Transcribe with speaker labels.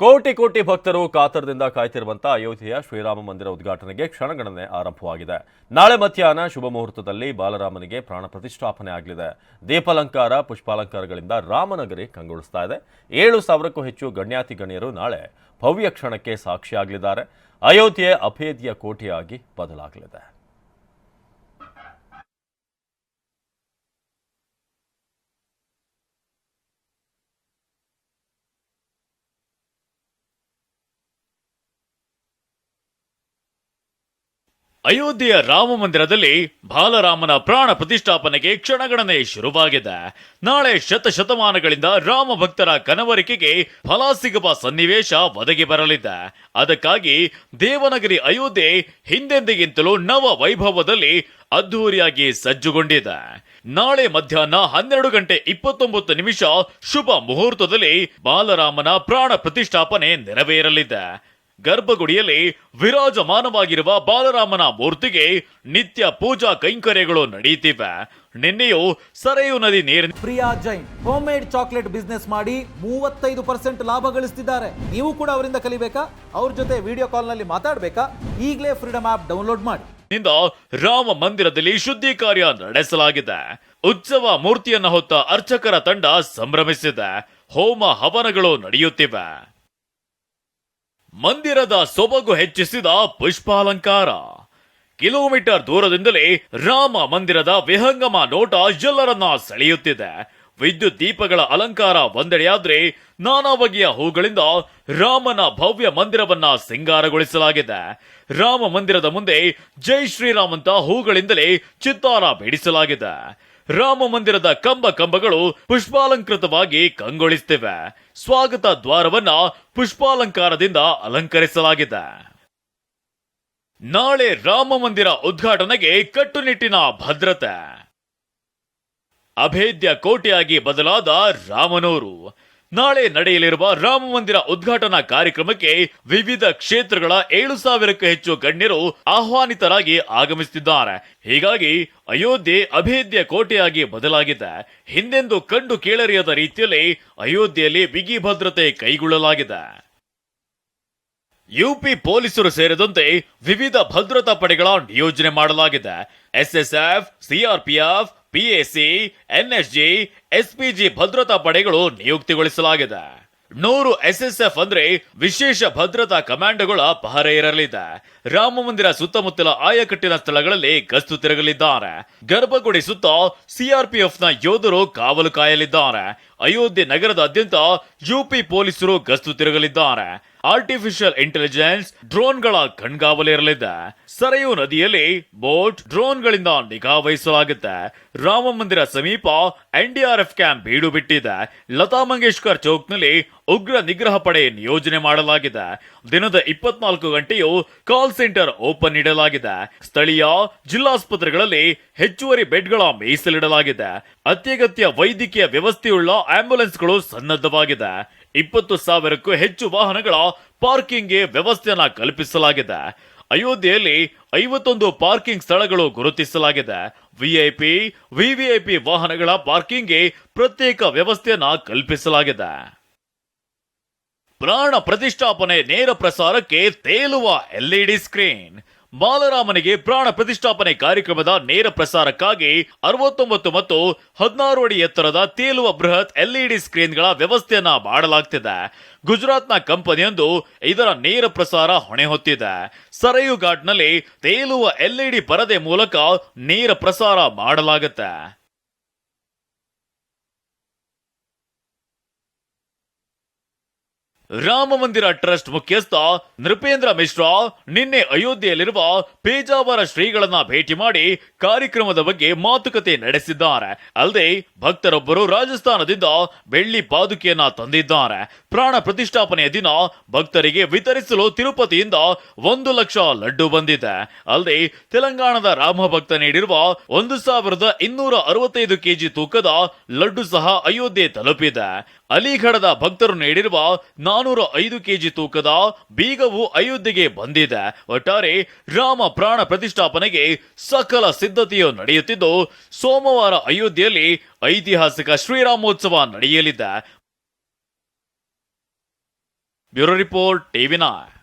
Speaker 1: ಕೋಟಿ ಕೋಟಿ ಭಕ್ತರು ಕಾತರದಿಂದ ಕಾಯ್ತಿರುವಂತಹ ಅಯೋಧ್ಯೆಯ ಶ್ರೀರಾಮ ಮಂದಿರ ಉದ್ಘಾಟನೆಗೆ ಕ್ಷಣಗಣನೆ ಆರಂಭವಾಗಿದೆ. ನಾಳೆ ಮಧ್ಯಾಹ್ನ ಶುಭ ಮುಹೂರ್ತದಲ್ಲಿ ಬಾಲರಾಮನಿಗೆ ಪ್ರಾಣ ಪ್ರತಿಷ್ಠಾಪನೆ ಆಗಲಿದೆ. ದೀಪಾಲಂಕಾರ, ಪುಷ್ಪಾಲಂಕಾರಗಳಿಂದ ರಾಮನಗರಿ ಕಂಗೊಳಿಸ್ತಾ ಇದೆ. ಏಳು ಸಾವಿರಕ್ಕೂ ಹೆಚ್ಚು ಗಣ್ಯಾತಿ ಗಣ್ಯರು ನಾಳೆ ಭವ್ಯ ಕ್ಷಣಕ್ಕೆ ಸಾಕ್ಷಿಯಾಗಲಿದ್ದಾರೆ. ಅಯೋಧ್ಯೆ ಅಭೇದ್ಯ ಕೋಟೆಯಾಗಿ ಬದಲಾಗಲಿದೆ.
Speaker 2: ಅಯೋಧ್ಯೆಯ ರಾಮ ಮಂದಿರದಲ್ಲಿ ಬಾಲರಾಮನ ಪ್ರಾಣ ಪ್ರತಿಷ್ಠಾಪನೆಗೆ ಕ್ಷಣಗಣನೆ ಶುರುವಾಗಿದೆ. ನಾಳೆ ಶತಶತಮಾನಗಳಿಂದ ರಾಮ ಭಕ್ತರ ಕನವರಿಕೆಗೆ ಫಲ ಸಿಗುವ ಸನ್ನಿವೇಶ ಒದಗಿ ಬರಲಿದೆ. ಅದಕ್ಕಾಗಿ ದೇವನಗರಿ ಅಯೋಧ್ಯೆ ಹಿಂದೆಂದಿಗಿಂತಲೂ ನವ ವೈಭವದಲ್ಲಿ ಅದ್ಧೂರಿಯಾಗಿ ಸಜ್ಜುಗೊಂಡಿದೆ. ನಾಳೆ ಮಧ್ಯಾಹ್ನ ಹನ್ನೆರಡು ಗಂಟೆ ಇಪ್ಪತ್ತೊಂಬತ್ತು ನಿಮಿಷ ಶುಭ ಮುಹೂರ್ತದಲ್ಲಿ ಬಾಲರಾಮನ ಪ್ರಾಣ ಪ್ರತಿಷ್ಠಾಪನೆ ನೆರವೇರಲಿದೆ. ಗರ್ಭಗುಡಿಯಲ್ಲಿ ವಿರಾಜಮಾನವಾಗಿರುವ ಬಾಲರಾಮನ ಮೂರ್ತಿಗೆ ನಿತ್ಯ ಪೂಜಾ ಕೈಂಕರ್ಯಗಳು ನಡೆಯುತ್ತಿವೆ ನಿನ್ನೆಯೂ ಸರೆಯು ನದಿ ನೀರಿನ
Speaker 3: Priya Jain homemade chocolate business ಮಾಡಿ ಮೂವತ್ತೈದು ಪರ್ಸೆಂಟ್ ಲಾಭ ಗಳಿಸ್ತಿದ್ದಾರೆ. ನೀವು ಕೂಡ ಅವರಿಂದ ಕಲಿಬೇಕಾ? ಅವ್ರ ಜೊತೆ ವಿಡಿಯೋ ಕಾಲ್ನಲ್ಲಿ ಮಾತಾಡಬೇಕಾ? ಈಗಲೇ ಫ್ರೀಡಮ್ ಆಪ್ ಡೌನ್ಲೋಡ್ ಮಾಡಿ.
Speaker 2: ನಿಂದ ರಾಮ ಮಂದಿರದಲ್ಲಿ ಶುದ್ಧಿ ಕಾರ್ಯ ನಡೆಸಲಾಗಿದೆ. ಉತ್ಸವ ಮೂರ್ತಿಯನ್ನ ಹೊತ್ತ ಅರ್ಚಕರ ತಂಡ ಸಂಭ್ರಮಿಸಿದೆ. ಹೋಮ ಹವನಗಳು ನಡೆಯುತ್ತಿವೆ. ಮಂದಿರದ ಸೊಬಗು ಹೆಚ್ಚಿಸಿದ ಪುಷ್ಪಾಲಂಕಾರ. ಕಿಲೋಮೀಟರ್ ದೂರದಿಂದಲೇ ರಾಮ ಮಂದಿರದ ವಿಹಂಗಮ ನೋಟ ಎಲ್ಲರನ್ನ ಸೆಳೆಯುತ್ತಿದೆ. ವಿದ್ಯುತ್ ದೀಪಗಳ ಅಲಂಕಾರ ಒಂದೆಡೆಯಾದ್ರೆ ನಾನಾ ಬಗೆಯ ಹೂಗಳಿಂದ ರಾಮನ ಭವ್ಯ ಮಂದಿರವನ್ನ ಸಿಂಗಾರಗೊಳಿಸಲಾಗಿದೆ. ರಾಮ ಮಂದಿರದ ಮುಂದೆ ಜೈ ಶ್ರೀರಾಮ್ ಅಂತ ಹೂಗಳಿಂದಲೇ ಚಿತ್ತಾರ ಬಿಡಿಸಲಾಗಿದೆ. ರಾಮ ಮಂದಿರದ ಕಂಬ ಕಂಬಗಳು ಪುಷ್ಪಾಲಂಕೃತವಾಗಿ ಕಂಗೊಳಿಸುತ್ತಿವೆ ಸ್ವಾಗತ ದ್ವಾರವನ್ನ ಪುಷ್ಪಾಲಂಕಾರದಿಂದ ಅಲಂಕರಿಸಲಾಗಿದೆ. ನಾಳೆ ರಾಮ ಮಂದಿರ ಉದ್ಘಾಟನೆಗೆ ಕಟ್ಟುನಿಟ್ಟಿನ ಭದ್ರತೆ. ಅಭೇದ್ಯ ಕೋಟೆಯಾಗಿ ಬದಲಾದ ರಾಮನೂರು. ನಾಳೆ ನಡೆಯಲಿರುವ ರಾಮ ಮಂದಿರ ಉದ್ಘಾಟನಾ ಕಾರ್ಯಕ್ರಮಕ್ಕೆ ವಿವಿಧ ಕ್ಷೇತ್ರಗಳ ಏಳು ಸಾವಿರಕ್ಕೂ ಹೆಚ್ಚು ಗಣ್ಯರು ಆಹ್ವಾನಿತರಾಗಿ ಆಗಮಿಸುತ್ತಿದ್ದಾರೆ. ಹೀಗಾಗಿ ಅಯೋಧ್ಯೆ ಅಭೇದ್ಯ ಕೋಟೆಯಾಗಿ ಬದಲಾಗಿದೆ. ಹಿಂದೆಂದು ಕಂಡು ಕೇಳರಿಯದ ರೀತಿಯಲ್ಲಿ ಅಯೋಧ್ಯೆಯಲ್ಲಿ ಬಿಗಿ ಭದ್ರತೆ ಕೈಗೊಳ್ಳಲಾಗಿದೆ. ಯುಪಿ ಪೊಲೀಸರು ಸೇರಿದಂತೆ ವಿವಿಧ ಭದ್ರತಾ ಪಡೆಗಳ ನಿಯೋಜನೆ ಮಾಡಲಾಗಿದೆ. SSF, CRPF PAC NSG SPG ಭದ್ರತಾ ಪಡೆಗಳು ನಿಯುಕ್ತಿಗೊಳಿಸಲಾಗಿದೆ. ನೂರು ಎಸ್ಎಸ್ಎಫ್ ಅಂದ್ರೆ ವಿಶೇಷ ಭದ್ರತಾ ಕಮಾಂಡೋಗಳ ಪಹರೆ ಇರಲಿದೆ ರಾಮ ಮಂದಿರ ಸುತ್ತಮುತ್ತಲ ಆಯಕಟ್ಟಿನ ಸ್ಥಳಗಳಲ್ಲಿ ಗಸ್ತು ತಿರುಗಲಿದ್ದಾರೆ. ಗರ್ಭಗುಡಿ ಸುತ್ತ ಸಿಆರ್ಪಿಎಫ್ನ ಯೋಧರು ಕಾವಲು ಕಾಯಲಿದ್ದಾರೆ. ಅಯೋಧ್ಯೆ ನಗರದಾದ್ಯಂತ ಯುಪಿ ಪೊಲೀಸರು ಗಸ್ತು ತಿರುಗಲಿದ್ದಾರೆ. ಆರ್ಟಿಫಿಷಿಯಲ್ ಇಂಟೆಲಿಜೆನ್ಸ್ ಡ್ರೋನ್ಗಳ ಕಣ್ಗಾವಲಿರಲಿದೆ ಸರಯು ನದಿಯಲ್ಲಿ ಬೋಟ್ ಡ್ರೋನ್ಗಳಿಂದ ನಿಗಾ ವಹಿಸಲಾಗುತ್ತೆ. ರಾಮ ಮಂದಿರ ಸಮೀಪ ಎನ್ಡಿಆರ್ಎಫ್ ಕ್ಯಾಂಪ್ ಬೀಡು ಬಿಟ್ಟಿದೆ. ಲತಾ ಮಂಗೇಶ್ಕರ್ ಚೌಕ್ನಲ್ಲಿ ಉಗ್ರ ನಿಗ್ರಹ ಪಡೆ ನಿಯೋಜನೆ ಮಾಡಲಾಗಿದೆ. ದಿನದ ಇಪ್ಪತ್ನಾಲ್ಕು ಗಂಟೆಯು ಕಾಲ್ ಸೆಂಟರ್ ಓಪನ್ ಇಡಲಾಗಿದೆ. ಸ್ಥಳೀಯ ಜಿಲ್ಲಾಸ್ಪತ್ರೆಗಳಲ್ಲಿ ಹೆಚ್ಚುವರಿ ಬೆಡ್ಗಳ ಮೀಸಲಿಡಲಾಗಿದೆ. ಅತ್ಯಗತ್ಯ ವೈದ್ಯಕೀಯ ವ್ಯವಸ್ಥೆಯುಳ್ಳ ಆಂಬ್ಯುಲೆನ್ಸ್ಗಳು ಸನ್ನದ್ಧವಾಗಿದೆ. ಇಪ್ಪತ್ತು ಸಾವಿರಕ್ಕೂ ಹೆಚ್ಚು ವಾಹನಗಳ ಪಾರ್ಕಿಂಗ್ಗೆ ವ್ಯವಸ್ಥೆಯನ್ನ ಕಲ್ಪಿಸಲಾಗಿದೆ. ಅಯೋಧ್ಯೆಯಲ್ಲಿ ಐವತ್ತೊಂದು ಪಾರ್ಕಿಂಗ್ ಸ್ಥಳಗಳು ಗುರುತಿಸಲಾಗಿದೆ. ವಿಐಪಿ ವಿವಿಐಪಿ ವಾಹನಗಳ ಪಾರ್ಕಿಂಗ್ಗೆ ಪ್ರತ್ಯೇಕ ವ್ಯವಸ್ಥೆಯನ್ನ ಕಲ್ಪಿಸಲಾಗಿದೆ. ಪ್ರಾಣ ಪ್ರತಿಷ್ಠಾಪನೆ ನೇರ ಪ್ರಸಾರಕ್ಕೆ ತೇಲುವ ಎಲ್ಇಡಿ ಸ್ಕ್ರೀನ್. ಬಾಲರಾಮನಿಗೆ ಪ್ರಾಣ ಪ್ರತಿಷ್ಠಾಪನೆ ಕಾರ್ಯಕ್ರಮದ ನೇರ ಪ್ರಸಾರಕ್ಕಾಗಿ ಅರವತ್ತೊಂಬತ್ತು ಮತ್ತು ಹದಿನಾರು ಅಡಿ ಎತ್ತರದ ತೇಲುವ ಬೃಹತ್ ಎಲ್ಇಡಿ ಸ್ಕ್ರೀನ್ಗಳ ವ್ಯವಸ್ಥೆಯನ್ನ ಮಾಡಲಾಗ್ತಿದೆ. ಗುಜರಾತ್ನ ಕಂಪನಿಯೊಂದು ಇದರ ನೇರ ಪ್ರಸಾರ ಹೊಣೆ ಹೊತ್ತಿದೆ. ಸರಯು ಘಾಟ್ನಲ್ಲಿ ತೇಲುವ ಎಲ್ಇಡಿ ಪರದೆ ಮೂಲಕ ನೇರ ಪ್ರಸಾರ ಮಾಡಲಾಗುತ್ತೆ. ರಾಮ ಮಂದಿರ ಟ್ರಸ್ಟ್ ಮುಖ್ಯಸ್ಥ ನೃಪೇಂದ್ರ ಮಿಶ್ರಾ ನಿನ್ನೆ ಅಯೋಧ್ಯೆಯಲ್ಲಿರುವ ಪೇಜಾವರ ಶ್ರೀಗಳನ್ನ ಭೇಟಿ ಮಾಡಿ ಕಾರ್ಯಕ್ರಮದ ಬಗ್ಗೆ ಮಾತುಕತೆ ನಡೆಸಿದ್ದಾರೆ. ಅಲ್ಲದೆ ಭಕ್ತರೊಬ್ಬರು ರಾಜಸ್ಥಾನದಿಂದ ಬೆಳ್ಳಿ ಪಾದುಕೆಯನ್ನ ತಂದಿದ್ದಾರೆ. ಪ್ರಾಣ ಪ್ರತಿಷ್ಠಾಪನೆಯ ದಿನ ಭಕ್ತರಿಗೆ ವಿತರಿಸಲು ತಿರುಪತಿಯಿಂದ ಒಂದು ಲಕ್ಷ ಲಡ್ಡು ಬಂದಿದೆ. ಅಲ್ಲದೆ ತೆಲಂಗಾಣದ ರಾಮ ಭಕ್ತ ನೀಡಿರುವ ಒಂದು ಸಾವಿರದ ಇನ್ನೂರ ಅರವತ್ತೈದು ಕೆಜಿ ತೂಕದ ಲಡ್ಡು ಸಹ ಅಯೋಧ್ಯೆ ತಲುಪಿದೆ. ಅಲಿಗಢದ ಭಕ್ತರು ನೀಡಿರುವ ನಾನೂರ ಐದು ಕೆಜಿ ತೂಕದ ಬೀಗವು ಅಯೋಧ್ಯೆಗೆ ಬಂದಿದೆ. ಒಟ್ಟಾರೆ ರಾಮ ಪ್ರಾಣ ಪ್ರತಿಷ್ಠಾಪನೆಗೆ ಸಕಲ ಸಿದ್ಧತೆಯು ನಡೆಯುತ್ತಿದ್ದು, ಸೋಮವಾರ ಅಯೋಧ್ಯೆಯಲ್ಲಿ ಐತಿಹಾಸಿಕ ಶ್ರೀರಾಮೋತ್ಸವ ನಡೆಯಲಿದೆ. Bureau report TV nine